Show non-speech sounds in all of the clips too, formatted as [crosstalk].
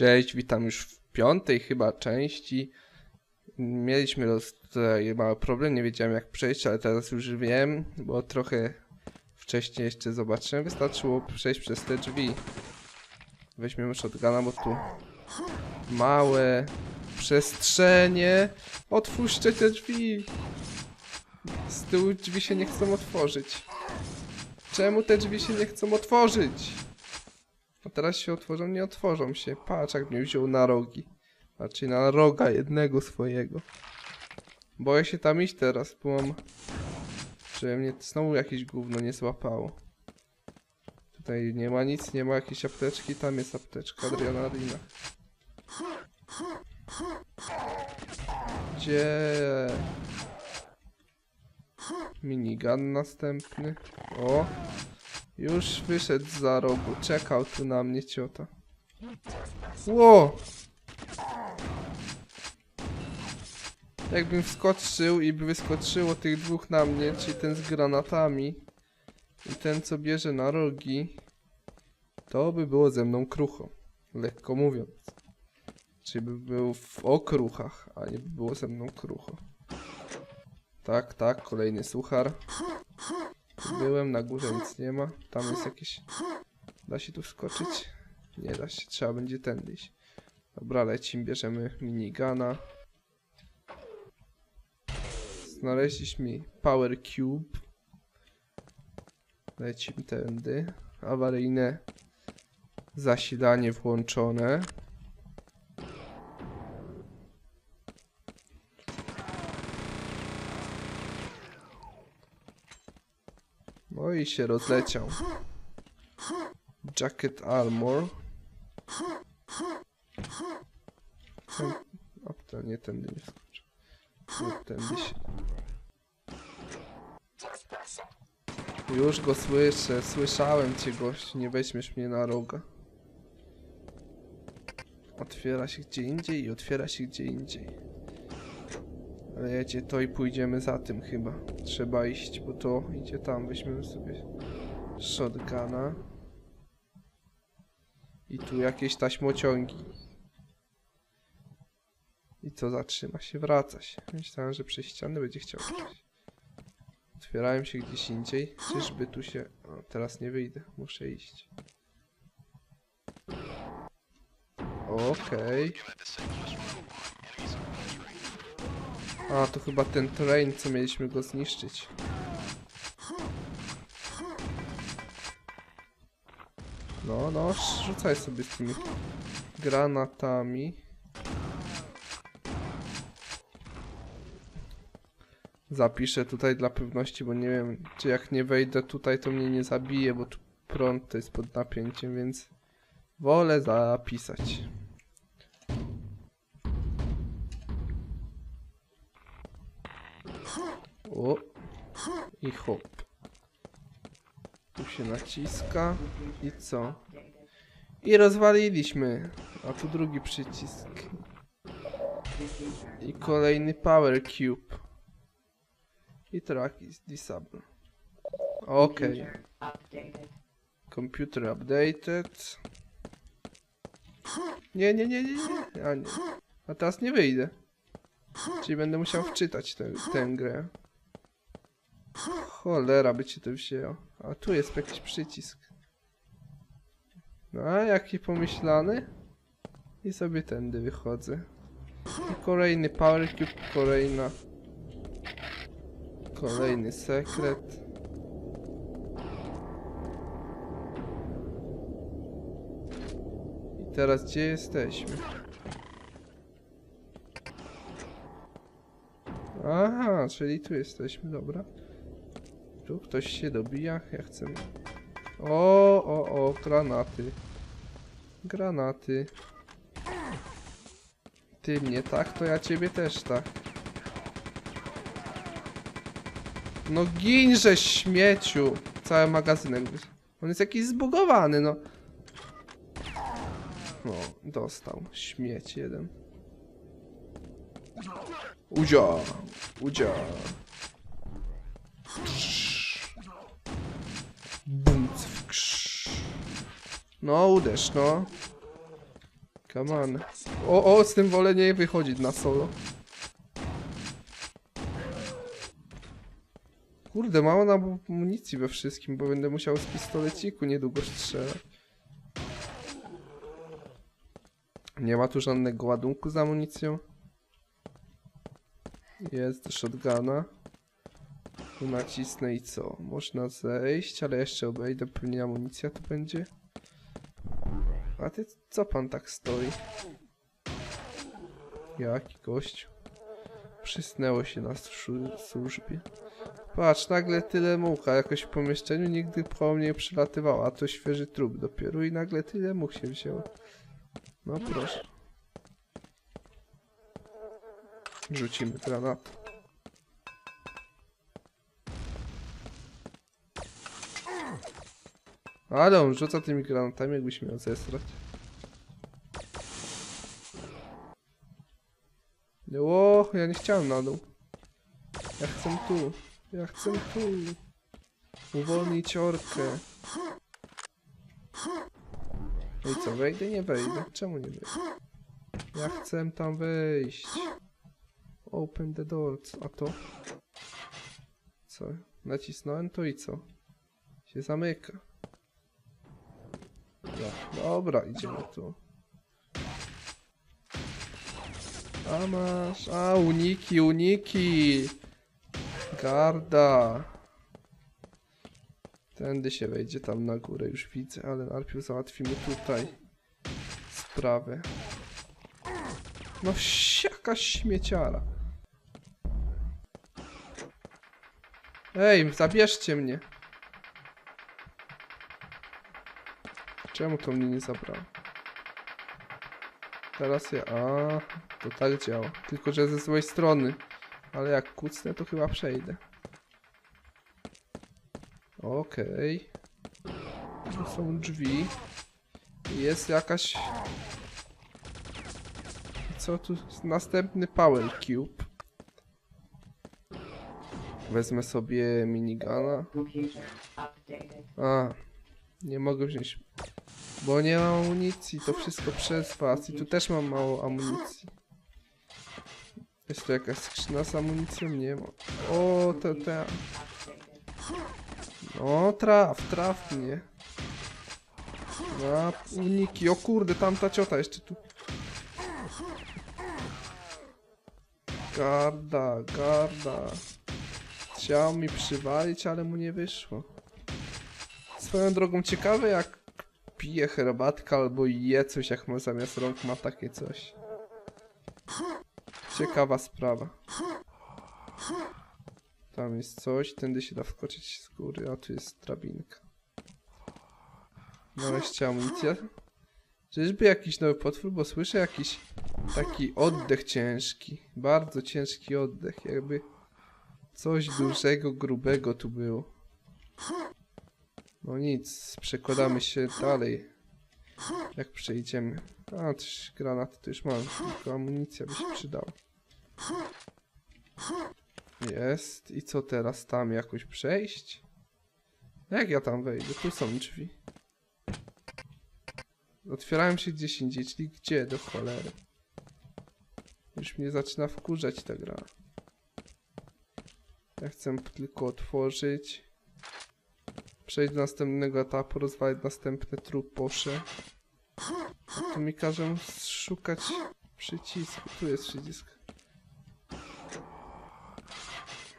Cześć, witam już w piątej chyba części. Mieliśmy roz, mały problem, nie wiedziałem jak przejść, ale teraz już wiem, bo trochę wcześniej jeszcze zobaczyłem. Wystarczyło przejść przez te drzwi. Weźmiemy shotguna, bo tu małe przestrzenie. Otwórzcie te drzwi. Z tyłu drzwi się nie chcą otworzyć. Czemu te drzwi się nie chcą otworzyć? A teraz się otworzą, nie otworzą się. Patrz, jak mnie wziął na rogi. Znaczy na roga jednego swojego. Boję się tam iść teraz, bo mam... Żeby mnie znowu jakieś gówno nie złapało. Tutaj nie ma nic, nie ma jakiejś apteczki. Tam jest apteczka adrenalina. Gdzie? Minigun następny. O! Już wyszedł za rogu. Czekał tu na mnie ciota. Ło! Jakbym wskoczył i by wyskoczyło tych dwóch na mnie, czyli ten z granatami i ten co bierze na rogi, to by było ze mną krucho. Lekko mówiąc. Czyli by był w okruchach, a nie by było ze mną krucho. Tak, tak, kolejny suchar. Byłem na górze, nic nie ma. Tam jest jakieś... Da się tu wskoczyć? Nie da się, trzeba będzie tędy iść. Dobra, lecimy, bierzemy minigana. Znaleźliśmy Power Cube. Lecimy tędy. Awaryjne zasilanie włączone. No i się rozleciał. Jacket armor. Ten, a to nie tędy nie skoczę. Nie tędy się. Już go słyszę, słyszałem cię gość, nie weźmiesz mnie na roga. Otwiera się gdzie indziej i otwiera się gdzie indziej. Ale jedzie to i pójdziemy za tym chyba. Trzeba iść, bo to idzie tam. Weźmiemy sobie shotguna. I tu jakieś taśmociągi. I co zatrzyma się? Wraca się. Myślałem, że przez ściany będzie chciał przejść. Otwierają się gdzieś indziej. Czyżby tu się... O, teraz nie wyjdę. Muszę iść. Okej. A, to chyba ten train, co mieliśmy go zniszczyć. No, no, rzucaj sobie z tymi granatami. Zapiszę tutaj dla pewności, bo nie wiem, czy jak nie wejdę tutaj, to mnie nie zabije, bo tu prąd to jest pod napięciem, więc wolę zapisać. O. I hop. Tu się naciska. I co? I rozwaliliśmy. A tu drugi przycisk. I kolejny power cube. I track is disabled. Okej. Computer updated. Nie, nie, nie, nie, nie. A, nie. A teraz nie wyjdę. Czyli będę musiał wczytać tę grę. Cholera by ci to wzięło. A tu jest jakiś przycisk. No, jaki pomyślany? I sobie tędy wychodzę. I kolejny power cube, kolejna... Kolejny sekret. I teraz gdzie jesteśmy? Aha, czyli tu jesteśmy, dobra. Tu ktoś się dobija, ja chcę... O, o, o, granaty. Granaty. Ty mnie tak, to ja ciebie też tak. No ginże śmieciu! Cały magazynek. On jest jakiś zbugowany, no. No, dostał. Śmieć jeden. Udzia! Udzia! No, uderz, no. Come on. O, o, z tym wolę nie wychodzić na solo. Kurde, mało nam amunicji we wszystkim, bo będę musiał z pistoleciku niedługo strzelać. Nie ma tu żadnego ładunku z amunicją. Jest shotguna. Tu nacisnę i co? Można zejść, ale jeszcze obejdę, pewnie amunicja tu będzie. A ty, co pan tak stoi? Jaki gościu? Przysnęło się na szu- służbie. Patrz, nagle tyle much, a jakoś w pomieszczeniu nigdy po mnie nie przylatywało, a to świeży trup dopiero i nagle tyle much się wzięło. No proszę. Rzucimy granat. Ale on rzuca tymi granatami, jakbyś miał zesrać. O, ja nie chciałem na dół. Ja chcę tu. Ja chcę tu. Uwolnić orkę. No i co, wejdę? Nie wejdę. Czemu nie wejdę? Ja chcę tam wejść. Open the doors. A to? Co? Nacisnąłem to i co? Się zamyka. Dobra, idziemy tu. A masz, a uniki, uniki. Garda. Tędy się wejdzie tam na górę, już widzę, ale najpierw załatwimy tutaj sprawę. No jakaś śmieciara. Ej, zabierzcie mnie. Czemu to mnie nie zabrało? Teraz ja... A, to tak działa. Tylko, że ze złej strony. Ale jak kucnę, to chyba przejdę. Okej. Tu są drzwi. Jest jakaś... Co tu? Następny Power Cube. Wezmę sobie minigana. A, nie mogę wziąć. Bo nie mam amunicji, to wszystko przez was. I tu też mam mało amunicji. Jest tu jakaś skrzyna z amunicją? Nie ma. O, to te. No, traf, traf mnie. Na uniki. O kurde, tamta ciota jeszcze tu. Garda, garda. Chciał mi przywalić, ale mu nie wyszło. Swoją drogą ciekawe jak pije herbatkę albo je coś jak ma zamiast rąk ma takie coś. Ciekawa sprawa. Tam jest coś, tędy się da wskoczyć z góry, a tu jest drabinka. Nareszcie amunicja. Czyżby jakiś nowy potwór, bo słyszę jakiś taki oddech ciężki. Bardzo ciężki oddech, jakby coś dużego, grubego tu było. No nic, przekładamy się dalej. Jak przejdziemy. A, też granaty to już mam, tylko amunicja by się przydała. Jest. I co teraz? Tam jakoś przejść? Jak ja tam wejdę? Tu są drzwi. Otwierają się gdzieś indziej, czyli gdzie do cholery? Już mnie zaczyna wkurzać ta gra. Ja chcę tylko otworzyć. Przejść do następnego etapu, rozwalić następne truposze. A tu mi każą szukać przycisku. Tu jest przycisk.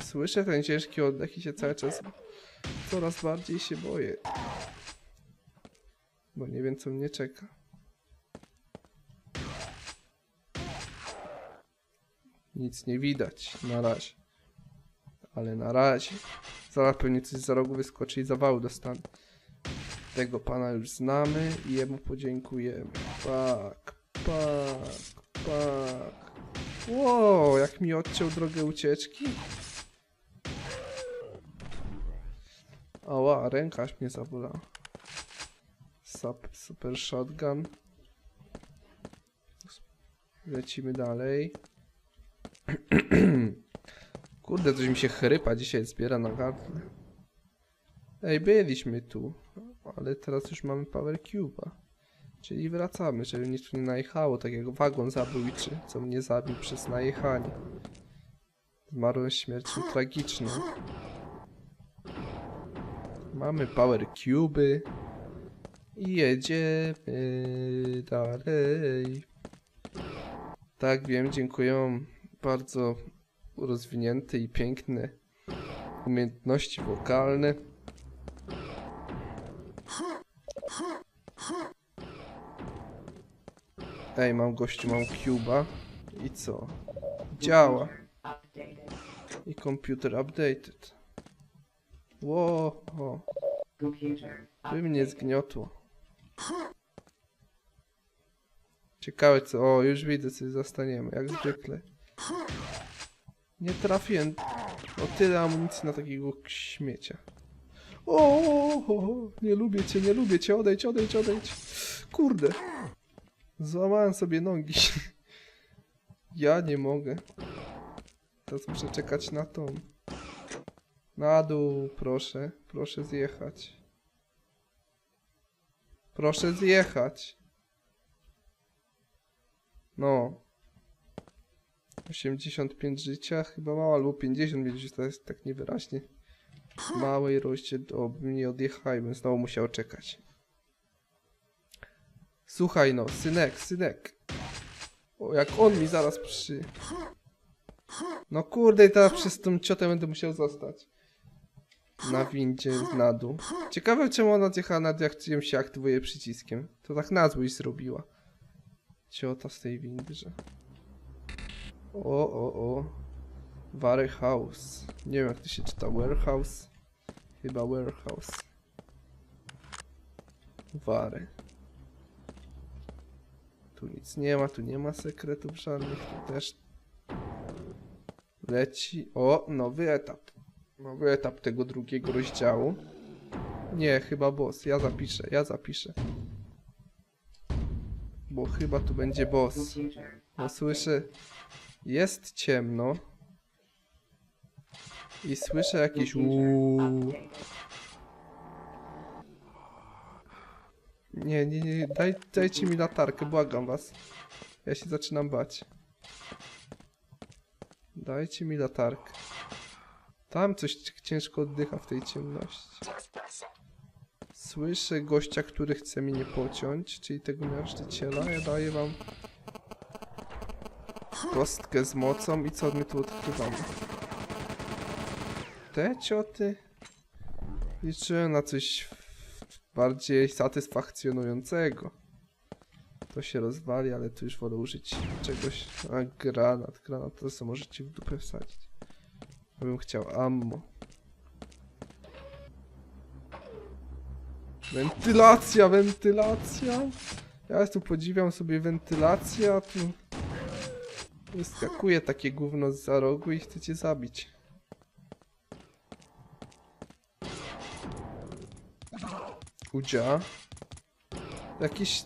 Słyszę ten ciężki oddech i się cały czas coraz bardziej się boję. Bo nie wiem co mnie czeka. Nic nie widać na razie. Ale na razie. Zaraz pewnie coś za rogu wyskoczy i zawału dostanę. Tego pana już znamy i jemu podziękujemy. Pak, pak, pak. Wow, jak mi odciął drogę ucieczki. Ała, ręka aż mnie zabolała. Sup, super shotgun. Lecimy dalej. [clears throat] Kurde, coś mi się chrypa dzisiaj zbiera na gardle. Ej, byliśmy tu, ale teraz już mamy Power Cube'a. Czyli wracamy, żeby mnie tu nie najechało, tak jak wagon zabójczy, co mnie zabił przez najechanie. Zmarłem śmiercią tragiczną. Mamy power cuby. I jedziemy dalej. Tak, wiem, dziękuję. Bardzo rozwinięte i piękne umiejętności wokalne. Ej, mam gościu, mam cuba. I co? Działa. I komputer updated. Computer. by mnie zgniotło. Ciekawe co, o już widzę sobie zostaniemy, jak zwykle. Nie trafiłem o tyle amunicji na takiego śmiecia. O, nie lubię cię, nie lubię cię, odejdź, odejdź, odejdź. Kurde. Złamałem sobie nogi. [laughs] Ja nie mogę. Teraz muszę czekać na tą. Na dół, proszę, proszę zjechać. Proszę zjechać. No. 85 życia, chyba mało, albo 50, widzisz, to jest tak niewyraźnie. Małej roście, o, nie odjechajmy, znowu musiał czekać. Słuchaj no, synek, synek. O, jak on mi zaraz przy... No kurde, i teraz przez tą ciotę będę musiał zostać. Na windzie na dół. Ciekawe czemu ona odjechała nad jak się aktywuje przyciskiem. To tak na złość zrobiła. Ciota z tej windy, że... O, o, o. Warehouse. Nie wiem jak to się czyta. Warehouse? Chyba warehouse. Wary. Tu nic nie ma, tu nie ma sekretów żadnych, tu też leci. O, nowy etap. Nowy etap tego drugiego rozdziału. Nie, chyba boss. Ja zapiszę, ja zapiszę. Bo chyba tu będzie boss. Bo słyszę, jest ciemno. I słyszę jakieś Computer. uuu. Nie, nie, nie, daj, dajcie mi latarkę, błagam was. Ja się zaczynam bać. Dajcie mi latarkę. Tam coś ciężko oddycha w tej ciemności. Słyszę gościa, który chce mnie pociąć, czyli tego miażdżyciela. Ja daję wam kostkę z mocą i co my tu odkrywamy? Te cioty? Liczyłem na coś bardziej satysfakcjonującego. To się rozwali, ale tu już wolę użyć czegoś. A granat, granat to co możecie w dupę wsadzić. Ja bym chciał ammo. Wentylacja, wentylacja. Ja tu podziwiam sobie wentylację, a tu wyskakuje takie gówno za rogu i chcecie zabić. Udzia. Jakieś...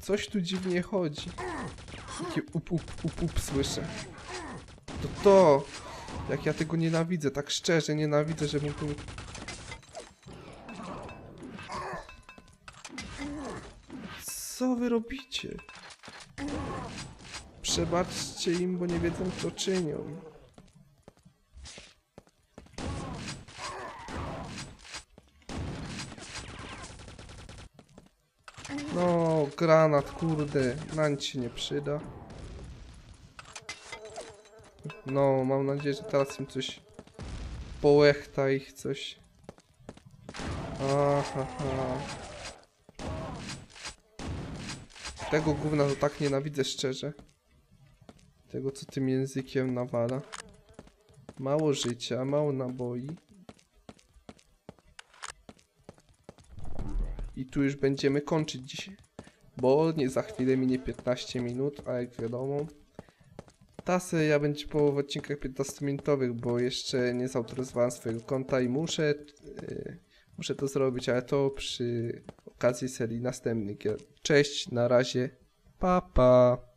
Coś tu dziwnie chodzi. Takie up, up, up, up słyszę. To to! Jak ja tego nienawidzę, tak szczerze nienawidzę, że mógłbym... Co wy robicie? Przebaczcie im, bo nie wiedzą co czynią. No, granat, kurde, na nic się nie przyda. No, mam nadzieję, że teraz im coś połechta ich coś. Aha, ha. Tego gówna to tak nienawidzę szczerze. Tego, co tym językiem nawala. Mało życia, mało naboi. I tu już będziemy kończyć dzisiaj. Bo nie za chwilę minie 15 minut, a jak wiadomo, ta seria będzie po odcinkach 15-minutowych, bo jeszcze nie zautoryzowałem swojego konta i muszę, yy, muszę to zrobić, ale to przy okazji serii następnych. Cześć, na razie, pa pa.